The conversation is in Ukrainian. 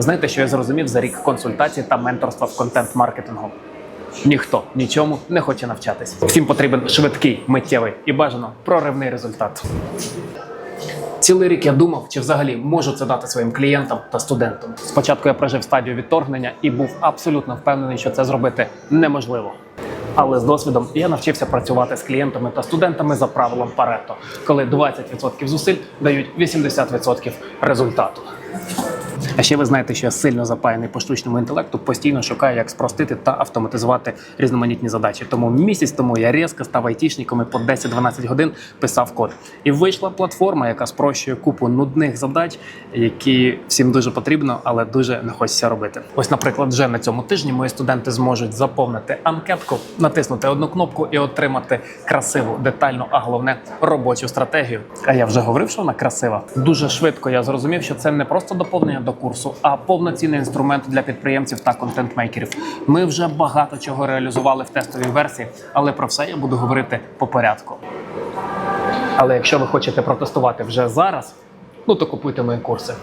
Знаєте, що я зрозумів за рік консультацій та менторства в контент-маркетингу? Ніхто нічому не хоче навчатись. Всім потрібен швидкий, миттєвий і бажано проривний результат. Цілий рік я думав, чи взагалі можу це дати своїм клієнтам та студентам. Спочатку я прожив стадію відторгнення і був абсолютно впевнений, що це зробити неможливо. Але з досвідом я навчився працювати з клієнтами та студентами за правилом Парето, коли 20% зусиль дають 80% результату. А ще ви знаєте, що я сильно запаяний по штучному інтелекту, постійно шукаю, як спростити та автоматизувати різноманітні задачі. Тому місяць тому я різко став айтішником і по 10-12 годин писав код. І вийшла платформа, яка спрощує купу нудних задач, які всім дуже потрібно, але дуже не хочеться робити. Ось, наприклад, вже на цьому тижні мої студенти зможуть заповнити анкетку, натиснути одну кнопку і отримати красиву, детальну, а головне робочу стратегію. А я вже говорив, що вона красива. Дуже швидко я зрозумів, що це не просто доповнення до курсу, а повноцінний інструмент для підприємців та контент-мейкерів. Ми вже багато чого реалізували в тестовій версії, але про все я буду говорити по порядку. Але якщо ви хочете протестувати вже зараз, ну то купуйте мої курси.